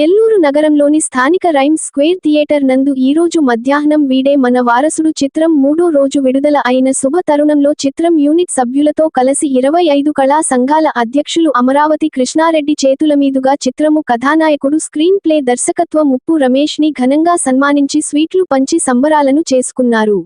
నెల్లూరు నగరంలోని స్థానిక rhyme square theatre నందు ఈరోజు మధ్యాహ్నం వీడే మన వారసుడు చిత్రం మూడో రోజు విడుదల అయిన శుభ తరుణంలో చిత్రం యూనిట్ సభ్యులతో కలిసి ఇరవై ఐదు కళా సంఘాల అధ్యక్షులు అమరావతి కృష్ణారెడ్డి చేతుల మీదుగా చిత్రము కథానాయకుడు స్క్రీన్ ప్లే దర్శకత్వం ఉప్పు రమేష్ని ఘనంగా సన్మానించి స్వీట్లు పంచి సంబరాలను చేసుకున్నారు.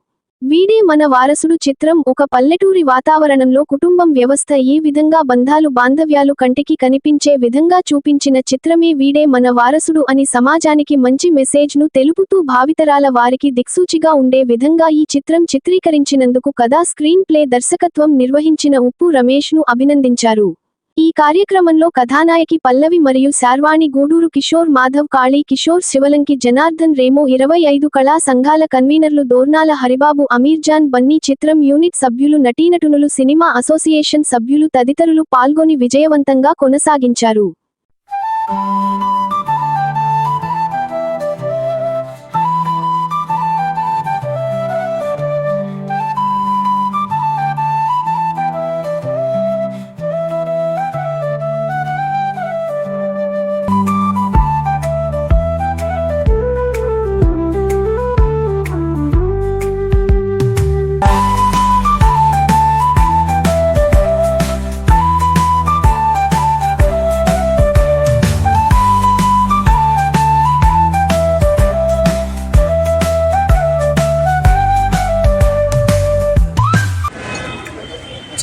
వీడే మన వారసుడు చిత్రం. ఒక పల్లెటూరి వాతావరణంలో కుటుంబం వ్యవస్థ ఏ విధంగా బంధాలు బాంధవ్యాలు కంటికి కనిపించే విధంగా చూపించిన చిత్రమే వీడే మన వారసుడు అని సమాజానికి మంచి మెసేజ్ను తెలుపుతూ భావితరాల వారికి దిక్సూచిగా ఉండే విధంగా ఈ చిత్రం చిత్రీకరించినందుకు కథా స్క్రీన్ ప్లే దర్శకత్వం నిర్వహించిన ఉప్పు రమేష్ను అభినందించారు. ఈ కార్యక్రమంలో కథానాయకి పల్లవి మరియు శార్వాణి గూడూరు కిషోర్ మాధవ్ కాళీ కిషోర్ శివలంకి జనార్దన్ రేమో ఇరవై ఐదు కళా సంఘాల కన్వీనర్లు దోర్నాల హరిబాబు అమీర్జాన్ బన్నీ చిత్రం యూనిట్ సభ్యులు నటీనటునులు సినిమా అసోసియేషన్ సభ్యులు తదితరులు పాల్గొని విజయవంతంగా కొనసాగించారు.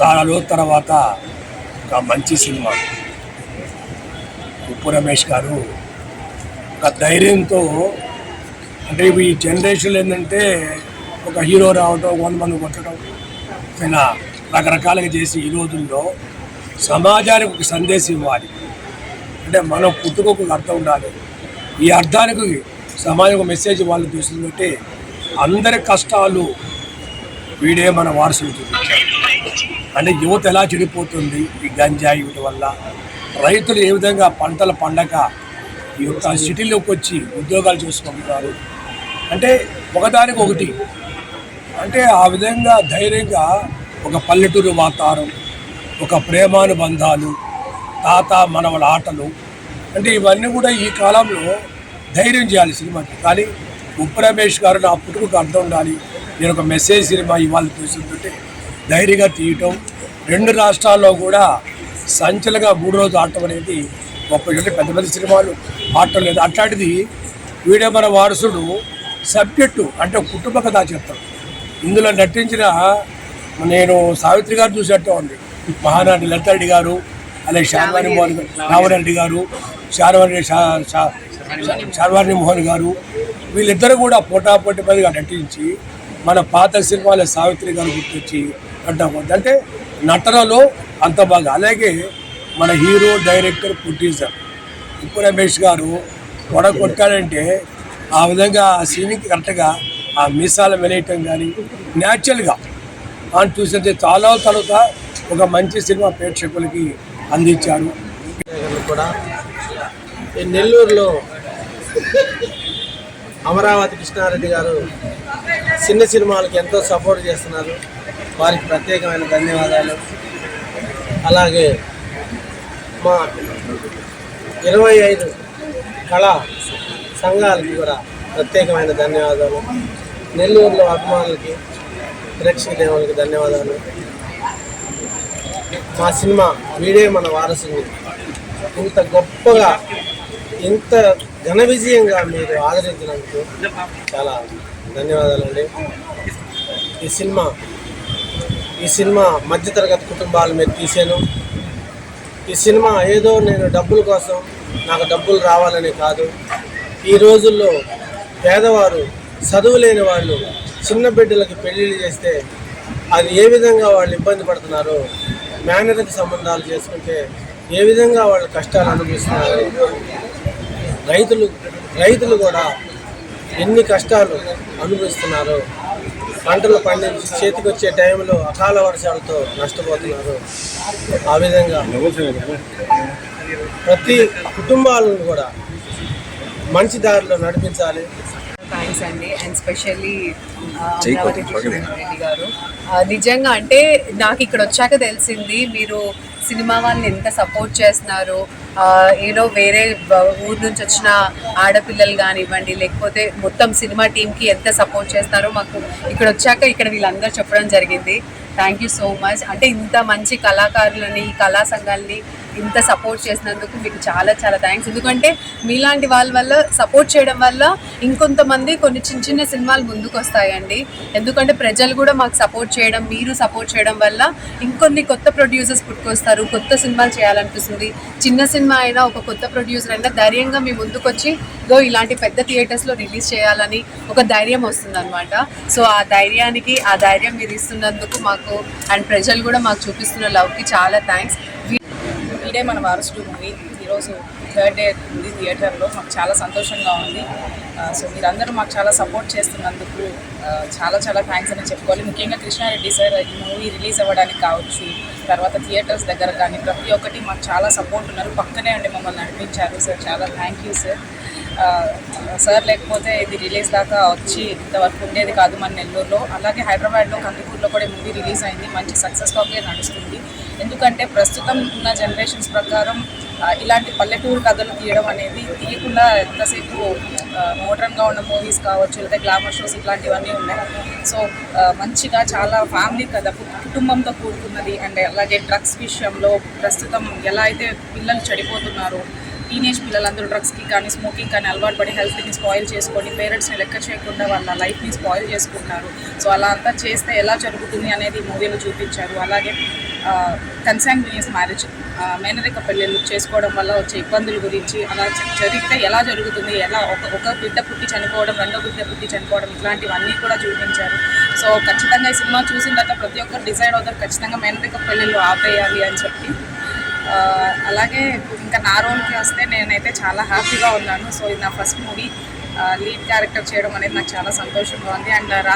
చాలా రోజుల తర్వాత ఒక మంచి సినిమా. ఉప్పు రమేష్ గారు ఒక ధైర్యంతో అంటే ఈ జనరేషన్లో ఏంటంటే ఒక హీరో రావడం వంద మంది కొట్టడం ఇలా రకరకాలుగా చేసి ఈ రోజుల్లో సమాజానికి ఒక సందేశం ఇవ్వాలి. అంటే మనం పుట్టుకోకు అర్థం ఉండాలి. ఈ అర్థానికి సమాజం ఒక మెసేజ్ వాళ్ళు తీసుకుంటే అందరి కష్టాలు వీడే మన వారసులు చూపించారు అంటే యువత ఎలా చెడిపోతుంది ఈ గంజాయి వీటి వల్ల? రైతులు ఏ విధంగా పంటలు పండక ఈ యొక్క సిటీలోకి వచ్చి ఉద్యోగాలు చేసుకుంటున్నారు అంటే ఒకదానికి ఒకటి అంటే ఆ విధంగా ధైర్యంగా ఒక పల్లెటూరు వాతావరణం ఒక ప్రేమానుబంధాలు తాత మనవల ఆటలు అంటే ఇవన్నీ కూడా ఈ కాలంలో ధైర్యం చేయాలి సినిమాకి. కానీ ఉప్పు రమేష్ గారు నా పుట్టుకు అర్థం ఉండాలి. నేను ఒక మెసేజ్ సినిమా ఇవ్వాలి చూస్తుంటే ధైర్యంగా తీయటం. రెండు రాష్ట్రాల్లో కూడా సంచలగా మూడు రోజులు ఆడటం అనేది గొప్ప పెద్ద పెద్ద సినిమాలు ఆడటం లేదు. అట్లాంటిది వీడే మన వారసుడు సబ్జెక్టు అంటే కుటుంబ కథా చిత్రం ఇందులో నటించిన నేను సావిత్రి గారు చూసేట్టు ఉంది. మహానాటి లతారెడ్డి గారు అలాగే శార్వాణి మోహన్ రామరెడ్డి గారు శార్వాణి శార్వాణి మోహన్ గారు వీళ్ళిద్దరూ కూడా పోటాపోటీ పదిగా నటించి మన పాత సినిమాల సావిత్రి గారు గుర్తొచ్చి అంటాం అంటే నటనలో అంత బాగా. అలాగే మన హీరో డైరెక్టర్ ప్రొడ్యూసర్ ఉప్పు రమేష్ గారు కొడ కొట్టాడంటే ఆ విధంగా ఆ సీన్కి కరెక్ట్గా ఆ మీసాల వెలేయటం కానీ న్యాచురల్గా అని చూసినట్టు చాలా తర్వాత ఒక మంచి సినిమా ప్రేక్షకులకి అందించారు. కూడా ఈ నెల్లూరులో అమరావతి కృష్ణారెడ్డి గారు చిన్న సినిమాలకు ఎంతో సపోర్ట్ చేస్తున్నారు. వారికి ప్రత్యేకమైన ధన్యవాదాలు. అలాగే మా ఇరవై ఐదు కళా సంఘాలకి కూడా ప్రత్యేకమైన ధన్యవాదాలు. నెల్లూరులో అభిమానులకి ప్రేక్షక దేవులకి ధన్యవాదాలు. మా సినిమా వీడే మన వారసుని. ఇంత గొప్పగా ఇంత ఘన విజయంగా మీరు ఆదరించినందుకు చాలా ధన్యవాదాలండి. ఈ సినిమా ఈ సినిమా మధ్యతరగతి కుటుంబాల మీద తీసాను ఈ సినిమా ఏదో నేను డబ్బుల కోసం నాకు డబ్బులు రావాలని కాదు. ఈ రోజుల్లో పేదవారు చదువు లేని వాళ్ళు చిన్న బిడ్డలకి పెళ్ళిళ్ళు చేస్తే అది ఏ విధంగా వాళ్ళు ఇబ్బంది పడుతున్నారో మేనరికి సంబంధాలు చేసుకుంటే ఏ విధంగా వాళ్ళు కష్టాలు అనుభవిస్తున్నారు? రైతులు రైతులు కూడా ఎన్ని కష్టాలు అనుభవిస్తున్నారు పంటలు పండించి చేతికి వచ్చే టైంలో అకాల వర్షాలతో నష్టపోతున్నారు. ఆ విధంగా ప్రతి కుటుంబాలను కూడా మంచి దారిలో నడిపించాలి. థ్యాంక్స్ అండి. అండ్ స్పెషల్లీ అమరావతి కృష్ణారెడ్డి గారు. నిజంగా అంటే నాకు ఇక్కడ వచ్చాక తెలిసింది మీరు సినిమా వాళ్ళని ఎంత సపోర్ట్ చేస్తున్నారు ఏదో వేరే ఊరు నుంచి వచ్చిన ఆడపిల్లలు కానివ్వండి లేకపోతే మొత్తం సినిమా టీంకి ఎంత సపోర్ట్ చేస్తారో మాకు ఇక్కడ వచ్చాక ఇక్కడ వీళ్ళందరూ చెప్పడం జరిగింది. థ్యాంక్ యూ సో మచ్ అంటే ఇంత మంచి కళాకారులని ఈ కళా సంఘాలని ఇంత సపోర్ట్ చేసినందుకు మీకు చాలా చాలా థ్యాంక్స్ ఎందుకంటే మీలాంటి వాళ్ళ వల్ల సపోర్ట్ చేయడం వల్ల ఇంకొంతమంది కొన్ని చిన్న చిన్న సినిమాలు ముందుకు వస్తాయండి ఎందుకంటే ప్రజలు కూడా మాకు సపోర్ట్ చేయడం మీరు సపోర్ట్ చేయడం వల్ల ఇంకొన్ని కొత్త ప్రొడ్యూసర్స్ పుట్టుకొస్తారు. కొత్త సినిమాలు చేయాలనిపిస్తుంది. చిన్న సినిమా అయినా ఒక కొత్త ప్రొడ్యూసర్ అయినా ధైర్యంగా మీ ముందుకు వచ్చి ఇదో ఇలాంటి పెద్ద థియేటర్స్లో రిలీజ్ చేయాలని ఒక ధైర్యం వస్తుంది అనమాట సో ఆ ధైర్యానికి ఆ ధైర్యం మీరు ఇస్తున్నందుకు మాకు అండ్ ప్రజలు కూడా మాకు చూపిస్తున్న లవ్కి చాలా థ్యాంక్స్ డే మన వారసుడు మూవీ. ఈరోజు థర్డ్ డే ఉంది థియేటర్లో. మాకు చాలా సంతోషంగా ఉంది. సో మీరందరూ మాకు చాలా సపోర్ట్ చేస్తున్నందుకు చాలా చాలా థ్యాంక్స్ అని చెప్పుకోవాలి. ముఖ్యంగా కృష్ణారెడ్డి సార్ ఈ మూవీ రిలీజ్ అవ్వడానికి కావచ్చు తర్వాత థియేటర్స్ దగ్గర కానీ ప్రతి ఒక్కటి మాకు చాలా సపోర్ట్ ఉన్నారు. పక్కనే ఉండి మమ్మల్ని నడిపించారు సార్. చాలా థ్యాంక్ యూ సార్. సార్ లేకపోతే ఇది రిలీజ్ దాకా వచ్చి ఇంతవరకు ఉండేది కాదు మన నెల్లూరులో. అలాగే హైదరాబాద్లో కందుకూరులో కూడా మూవీ రిలీజ్ అయింది. మంచి సక్సెస్ నడుస్తుంది. ఎందుకంటే ప్రస్తుతం ఉన్న జనరేషన్స్ ప్రకారం ఇలాంటి పల్లెటూరు కథలు తీయడం అనేది తీయకుండా ఎంతసేపు మోడర్న్గా ఉన్న మూవీస్ కావచ్చు లేదా గ్లామర్ షోస్ ఇట్లాంటివన్నీ ఉన్నాయి. సో మంచిగా చాలా ఫ్యామిలీ కథ కుటుంబంతో కూడుకున్నది అండ్ అలాగే డ్రగ్స్ విషయంలో ప్రస్తుతం ఎలా అయితే పిల్లలు చెడిపోతున్నారో టీనేజ్ పిల్లలందరూ డ్రగ్స్కి కానీ స్మోకింగ్ కానీ అలవాటు పడి హెల్త్ని స్పాయిల్ చేసుకొని పేరెంట్స్ని లెక్క చేయకుండా వాళ్ళ లైఫ్ని స్పాయిల్ చేసుకుంటున్నారు. సో అలా అంతా చేస్తే ఎలా జరుగుతుంది అనేది మూవీలో చూపించారు. అలాగే కన్సాంగ్నియస్ మ్యారేజ్. మేనరిక పెళ్ళిళ్ళు చేసుకోవడం వల్ల వచ్చే ఇబ్బందుల గురించి అలా జరిగితే ఎలా జరుగుతుంది ఎలా ఒక ఒక బిడ్డ పుట్టి చనిపోవడం రెండో బిడ్డ పుట్టి చనిపోవడం ఇట్లాంటివన్నీ కూడా చూపించారు. సో ఖచ్చితంగా ఈ సినిమా చూసిన తర్వాత ప్రతి ఒక్కరు డిసైడ్ అవుతారు ఖచ్చితంగా మేనరిక పెళ్ళిళ్ళు ఆపేయాలి అని చెప్పి. అలాగే ఇంకా నా రోల్కి వస్తే నేనైతే చాలా హ్యాపీగా ఉన్నాను. సో ఇది నా ఫస్ట్ మూవీ. లీడ్ క్యారెక్టర్ చేయడం అనేది నాకు చాలా సంతోషంగా ఉంది. అండ్ రా